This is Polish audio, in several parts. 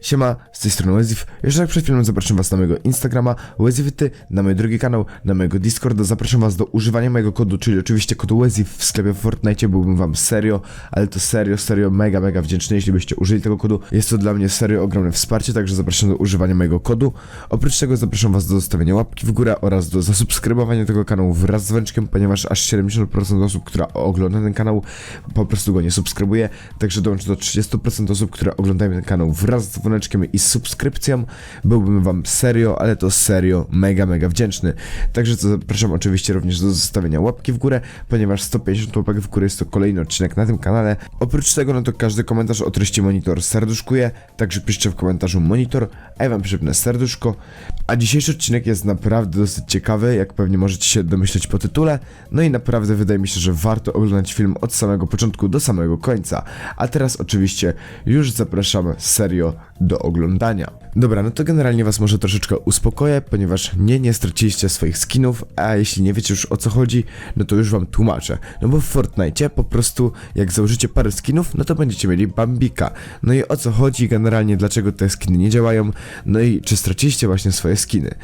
Siema, z tej strony Wezif. Jeszcze jak przed chwilą zapraszam was na mojego Instagrama, Wezify, na mój drugi kanał, na mojego Discorda. Zapraszam was do używania mojego kodu, czyli oczywiście kodu Wezif w sklepie Fortnite. Byłbym wam serio, ale to serio, serio, mega, mega wdzięczny, jeśli byście użyli tego kodu. Jest to dla mnie serio ogromne wsparcie, także zapraszam do używania mojego kodu. Oprócz tego zapraszam was do zostawienia łapki w górę oraz do zasubskrybowania tego kanału wraz z dzwoneczkiem, ponieważ aż 70% osób, która ogląda ten kanał, po prostu go nie subskrybuje. Także dołączę do 30% osób, które oglądają ten kanał wraz z dzwoneczkiem i subskrypcją. Byłbym wam serio, ale to serio, mega, mega wdzięczny. Także to zapraszam oczywiście również do zostawienia łapki w górę, ponieważ 150 łapek w górę jest to kolejny odcinek na tym kanale. Oprócz tego, no to każdy komentarz o treści monitor serduszkuje, także piszcie w komentarzu monitor, a ja wam przypnę serduszko. A dzisiejszy odcinek jest naprawdę dosyć ciekawy, jak pewnie możecie się domyśleć po tytule. No i naprawdę wydaje mi się, że warto oglądać film od samego początku do samego końca. A teraz oczywiście już zapraszam serio do oglądania. Dobra, no to generalnie was może troszeczkę uspokoję, ponieważ nie, nie straciliście swoich skinów, a jeśli nie wiecie już o co chodzi, no to już wam tłumaczę. No bo w Fortnite po prostu jak założycie parę skinów, no to będziecie mieli Bambika. No i o co chodzi generalnie, dlaczego te skiny nie działają, no i czy straciliście właśnie swoje skiny.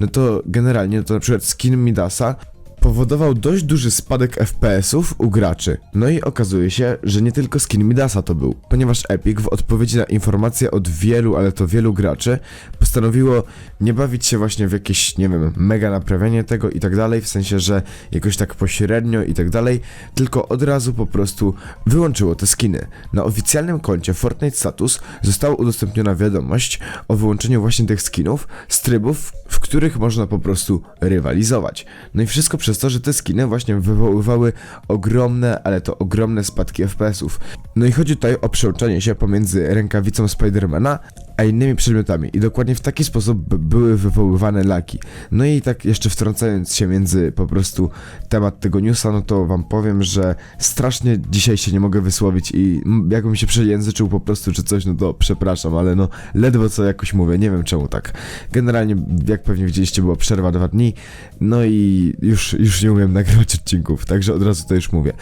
No to generalnie, no to na przykład skin Midasa powodował dość duży spadek FPS-ów u graczy. No i okazuje się, że nie tylko skin Midasa to był, ponieważ Epic w odpowiedzi na informacje od wielu, ale to wielu graczy postanowiło nie bawić się właśnie w jakieś, nie wiem, mega naprawianie tego i tak dalej, w sensie, że jakoś tak pośrednio i tak dalej, tylko od razu po prostu wyłączyło te skiny. Na oficjalnym koncie Fortnite Status została udostępniona wiadomość o wyłączeniu właśnie tych skinów z trybów, których można po prostu rywalizować. No i wszystko przez to, że te skiny właśnie wywoływały ogromne, ale to ogromne spadki FPS-ów. No i chodzi tutaj o przełączanie się pomiędzy rękawicą Spidermana a innymi przedmiotami i dokładnie w taki sposób były wywoływane laki. No i tak jeszcze wtrącając się między po prostu temat tego newsa, no to wam powiem, że strasznie dzisiaj się nie mogę wysłowić i jakbym się przejęzyczył po prostu czy coś, no to przepraszam, ale no ledwo co jakoś mówię, nie wiem czemu tak. Generalnie, jak widzieliście, była przerwa dwa dni, no i już, już nie umiem nagrywać odcinków, także od razu to już mówię.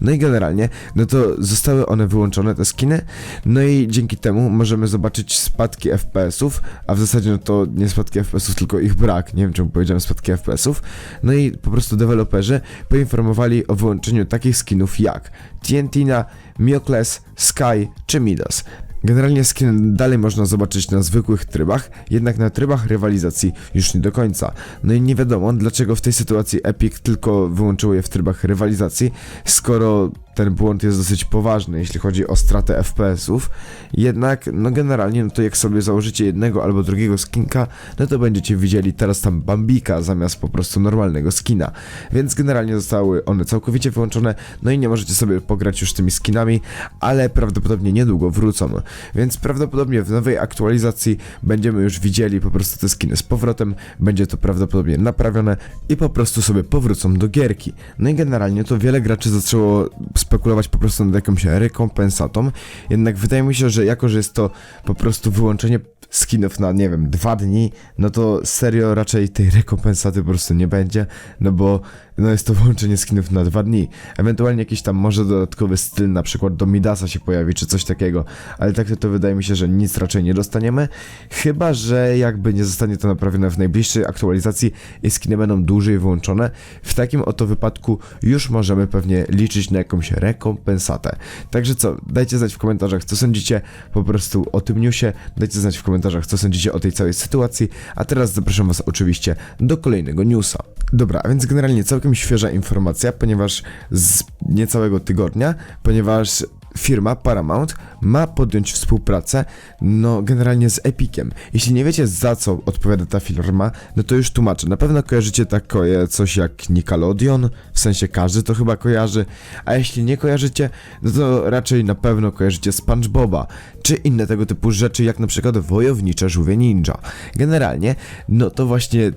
No i generalnie, no to zostały one wyłączone, te skiny, no i dzięki temu możemy zobaczyć spadki FPS-ów, a w zasadzie no to nie spadki FPS-ów, tylko ich brak, nie wiem czemu powiedziałem spadki FPS-ów, no i po prostu deweloperzy poinformowali o wyłączeniu takich skinów jak TNTina, Miocles, Sky czy Midas. Generalnie skin dalej można zobaczyć na zwykłych trybach, jednak na trybach rywalizacji już nie do końca. No i nie wiadomo, dlaczego w tej sytuacji Epic tylko wyłączyło je w trybach rywalizacji, skoro ten błąd jest dosyć poważny, jeśli chodzi o stratę FPS-ów. Jednak, no generalnie, no to jak sobie założycie jednego albo drugiego skinka, no to będziecie widzieli teraz tam Bambika zamiast po prostu normalnego skina. Więc generalnie zostały one całkowicie wyłączone, no i nie możecie sobie pograć już tymi skinami, ale prawdopodobnie niedługo wrócą. Więc prawdopodobnie w nowej aktualizacji będziemy już widzieli po prostu te skiny z powrotem, będzie to prawdopodobnie naprawione i po prostu sobie powrócą do gierki. No i generalnie to wiele graczy zaczęło spekulować po prostu nad jakąś rekompensatą, jednak wydaje mi się, że jako, że jest to po prostu wyłączenie skinów na, nie wiem, dwa dni, no to serio raczej tej rekompensaty po prostu nie będzie, no bo no jest to wyłączenie skinów na dwa dni. Ewentualnie jakiś tam może dodatkowy styl, na przykład do Midasa się pojawi, czy coś takiego, ale tak to, wydaje mi się, że nic raczej nie dostaniemy, chyba, że jakby nie zostanie to naprawione w najbliższej aktualizacji i skiny będą dłużej wyłączone, w takim oto wypadku już możemy pewnie liczyć na jakąś rekompensatę. Także co, dajcie znać w komentarzach, co sądzicie po prostu o tym newsie, dajcie znać w komentarzach, co sądzicie o tej całej sytuacji, a teraz zapraszam was oczywiście do kolejnego newsa. Dobra, a więc generalnie całkiem świeża informacja, ponieważ z niecałego tygodnia, ponieważ firma Paramount ma podjąć współpracę, no generalnie z Epiciem. Jeśli nie wiecie za co odpowiada ta firma, no to już tłumaczę. Na pewno kojarzycie takie coś jak Nickelodeon, w sensie każdy to chyba kojarzy, a jeśli nie kojarzycie, no to raczej na pewno kojarzycie SpongeBoba, czy inne tego typu rzeczy jak na przykład Wojownicze Żółwie Ninja. Generalnie, no to właśnie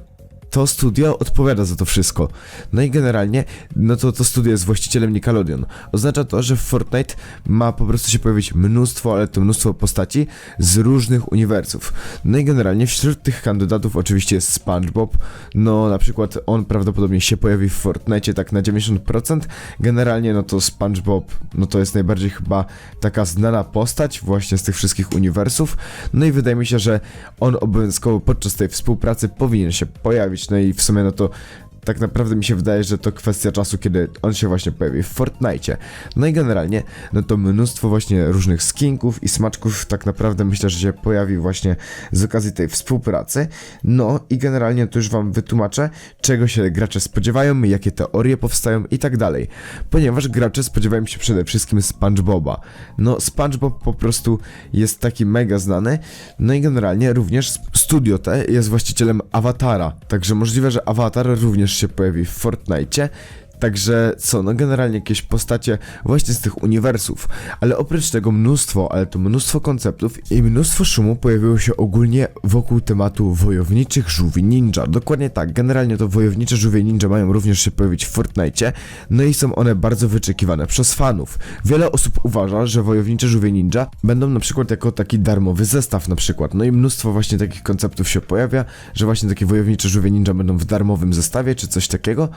to studio odpowiada za to wszystko. No i generalnie, no to to studio jest właścicielem Nickelodeon. Oznacza to, że w Fortnite ma po prostu się pojawić mnóstwo, ale to mnóstwo postaci z różnych uniwersów. No i generalnie wśród tych kandydatów oczywiście jest SpongeBob. No na przykład on prawdopodobnie się pojawi w Fortnite tak na 90%. Generalnie no to SpongeBob, no to jest najbardziej chyba taka znana postać właśnie z tych wszystkich uniwersów. No i wydaje mi się, że on obowiązkowo podczas tej współpracy powinien się pojawić. No i w sumie no to tak naprawdę mi się wydaje, że to kwestia czasu, kiedy on się właśnie pojawi w Fortnite. No i generalnie, no to mnóstwo właśnie różnych skinków i smaczków tak naprawdę myślę, że się pojawi właśnie z okazji tej współpracy. No i generalnie to już wam wytłumaczę, czego się gracze spodziewają, jakie teorie powstają i tak dalej. Ponieważ gracze spodziewają się przede wszystkim SpongeBoba. No SpongeBob po prostu jest taki mega znany. No i generalnie również studio te jest właścicielem Awatara. Także możliwe, że Avatar również się pojawi w Fortnite. Także co, no generalnie jakieś postacie właśnie z tych uniwersów, ale oprócz tego mnóstwo, ale to mnóstwo konceptów i mnóstwo szumu pojawiło się ogólnie wokół tematu wojowniczych żółwi ninja. Dokładnie tak, generalnie to wojownicze żółwie ninja mają również się pojawić w Fortnite, no i są one bardzo wyczekiwane przez fanów. Wiele osób uważa, że wojownicze żółwie ninja będą na przykład jako taki darmowy zestaw na przykład, no i mnóstwo właśnie takich konceptów się pojawia, że właśnie takie wojownicze żółwie ninja będą w darmowym zestawie czy coś takiego.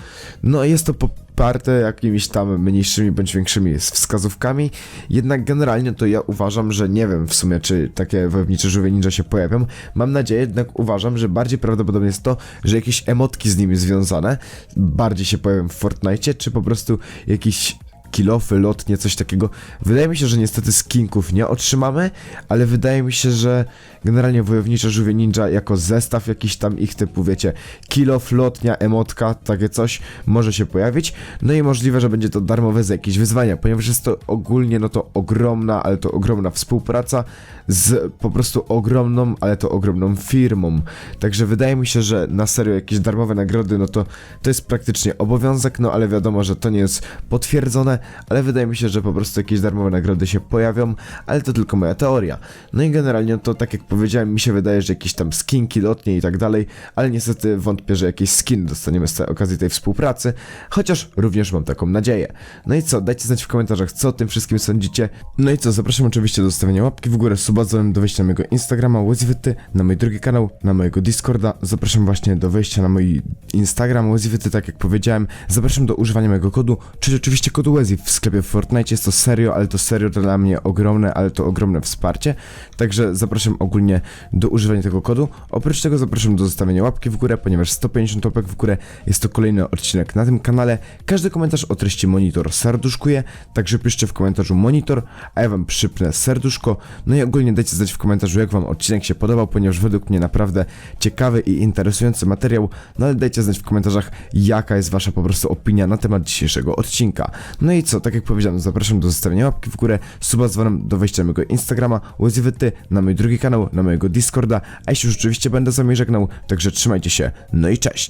No jest to poparte jakimiś tam mniejszymi bądź większymi wskazówkami, jednak generalnie to ja uważam, że nie wiem w sumie czy takie wojownicze żółwie ninja się pojawią. Mam nadzieję, jednak uważam, że bardziej prawdopodobne jest to, że jakieś emotki z nimi związane bardziej się pojawią w Fortnite, czy po prostu jakiś kilofy, lotnie, coś takiego. Wydaje mi się, że niestety skinków nie otrzymamy, ale wydaje mi się, że generalnie wojownicze żółwie ninja jako zestaw jakiś tam ich typu, wiecie, kilof, lotnia, emotka, takie coś może się pojawić. No i możliwe, że będzie to darmowe za jakieś wyzwania, ponieważ jest to ogólnie, no to ogromna, ale to ogromna współpraca z po prostu ogromną, ale to ogromną firmą. Także wydaje mi się, że na serio jakieś darmowe nagrody, no to to jest praktycznie obowiązek, no ale wiadomo, że to nie jest potwierdzone, ale wydaje mi się, że po prostu jakieś darmowe nagrody się pojawią, ale to tylko moja teoria. No i generalnie to tak jak powiedziałem, mi się wydaje, że jakieś tam skinki, lotnie i tak dalej, ale niestety wątpię, że jakieś skin dostaniemy z tej okazji tej współpracy, chociaż również mam taką nadzieję. No i co, dajcie znać w komentarzach, co o tym wszystkim sądzicie. No i co, zapraszam oczywiście do zostawienia łapki w górę, suba, dzwonem do wejścia na mojego Instagrama, Łezwyty, na mój drugi kanał, na mojego Discorda. Zapraszam właśnie do wejścia na mój Instagram, Łezwyty, tak jak powiedziałem. Zapraszam do używania mojego kodu, czyli oczywiście kodu W sklepie w Fortnite. Jest to serio, ale to serio dla mnie ogromne, ale to ogromne wsparcie. Także zapraszam ogólnie do używania tego kodu. Oprócz tego zapraszam do zostawienia łapki w górę, ponieważ 150 łapek w górę jest to kolejny odcinek na tym kanale. Każdy komentarz o treści monitor serduszkuje, także piszcie w komentarzu monitor, a ja wam przypnę serduszko. No i ogólnie dajcie znać w komentarzu, jak wam odcinek się podobał, ponieważ według mnie naprawdę ciekawy i interesujący materiał. No ale dajcie znać w komentarzach, jaka jest wasza po prostu opinia na temat dzisiejszego odcinka. No i co, tak jak powiedziałem, zapraszam do zostawienia łapki w górę, suba z dzwonem do wejścia mojego Instagrama, łyzywyty, na mój drugi kanał, na mojego Discorda, a jeśli już oczywiście będę z wami żegnał, także trzymajcie się, no i cześć!